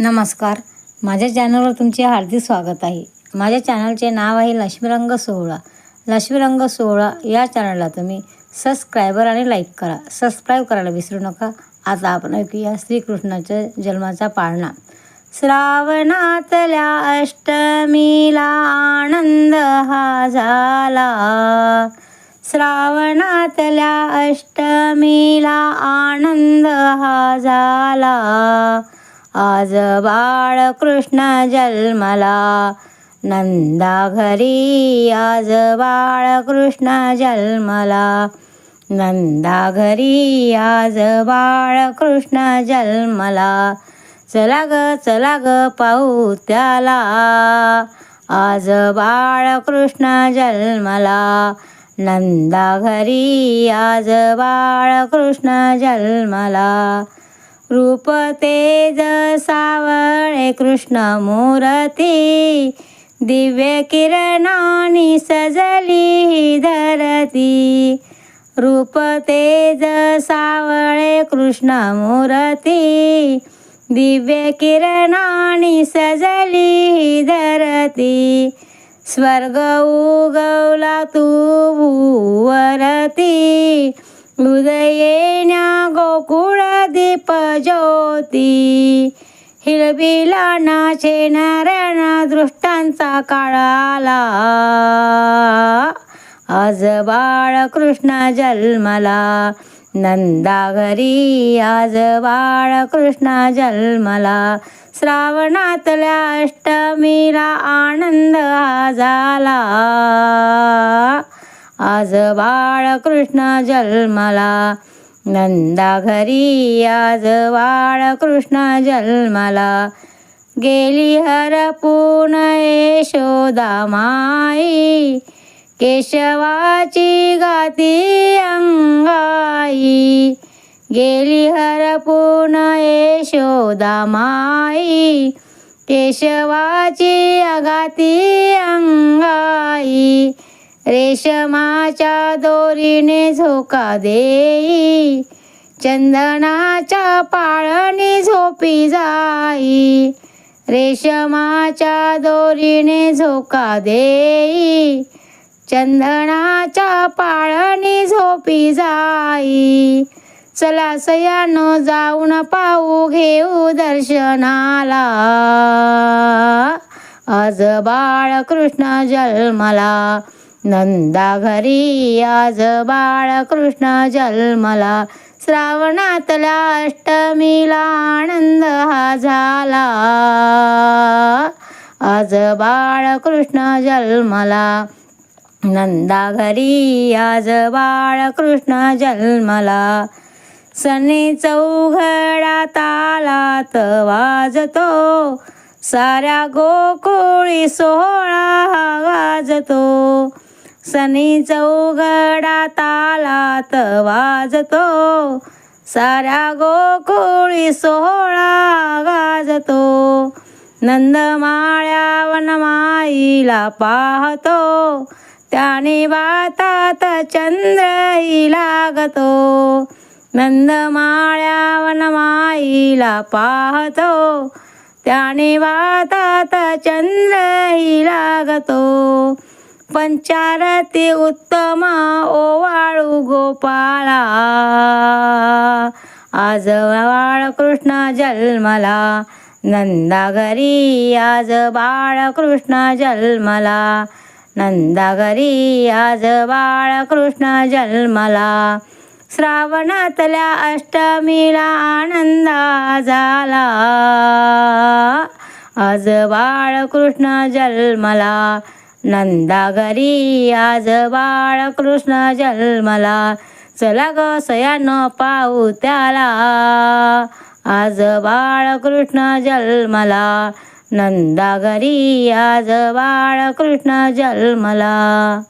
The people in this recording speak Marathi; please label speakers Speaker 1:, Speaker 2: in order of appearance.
Speaker 1: नमस्कार. माझ्या चॅनलवर तुमचे हार्दिक स्वागत आहे. माझ्या चॅनलचे नाव आहे लक्ष्मीरंग सोहळा. लक्ष्मीरंग सोहळा या चॅनलला तुम्ही सबस्क्रायबर आणि लाईक करा. सबस्क्राईब करायला विसरू नका. आता आपण ऐकूया श्रीकृष्णाच्या जन्माचा पाळणा. श्रावणातल्या अष्टमीला आनंद हा झाला. श्रावणातल्या अष्टमीला आनंद हा झाला. आज बाळकृष्ण जन्मला. नंदा घरी आज बाळकृष्ण जन्मला. नंदा घरी आज बाळकृष्ण जन्मला. चला ग चला ग पाहू त्याला. आज बाळकृष्ण जन्मला. नंदा घरी आज बाळकृष्ण जन्मला. रूप तेज सावळे कृष्ण मूर्ती. दिव्य किरणानी सजली ही धरती. रूप तेज सावळे कृष्ण मूर्ती. दिव्य किरणानी सजली ही धरती. स्वर्ग उगवला तू भूवरती. उदयेण्या गोकुळ दीप ज्योती हिरविला नाचे नारायण दृष्टांचा काळाला आज बाळकृष्ण जन्मला. नंदा घरी आज बाळकृष्ण जन्मला. श्रावणातल्या अष्टमीला आनंद झाला आज बाळकृष्ण जन्मला. नंदा घरी आज बाळकृष्ण जन्मला. गेली हरपून यशोदा माई. केशवाची गाती अंगाई. गेली हरपून यशोदा माई. केशवाची अगाती अंग रेशमाच्या दोरीने झोका देई चंदनाच्या पाळणी झोपी जाई. रेशमाच्या दोरीने झोका देई चंदनाच्या पाळणी झोपी जाई. चला सयानो जाऊन पाहू घेऊ दर्शनाला. आज बाळकृष्ण जन्मला. नंदा घरी आज बाळकृष्ण जन्मला. श्रावणातल्या अष्टमीला आनंद हा झाला. आज बाळकृष्ण जन्मला. नंदा घरी आज बाळकृष्ण जन्मला. सनी चौघडा तालात वाजतो. साऱ्या गोकुळी सोहळा हा गाजतो. सनी चौघडा तालात वाजतो. साऱ्या गोकुळी सोहळा गाजतो. नंदमाळ्या वनमाईला पाहतो. त्याने वातात चंद्रही लागतो. नंदमाळ्या वनमाईला पाहतो. त्याने वातात चंद्रही लागतो. पंचारती उत्तम ओवाळू गोपाळा. आज बाळकृष्ण जन्मला नंदागरी आज बाळकृष्ण जन्मला नंदागरी आज बाळकृष्ण जन्मला. श्रावणातल्या अष्टमीला आनंदा झाला. आज बाळकृष्ण जन्मला नंदा घरी आज बाळकृष्ण जन्मला. चला ग सयानं पाऊ त्याला. आज बाळकृष्ण जन्मला. नंदा घरी आज बाळकृष्ण जन्मला.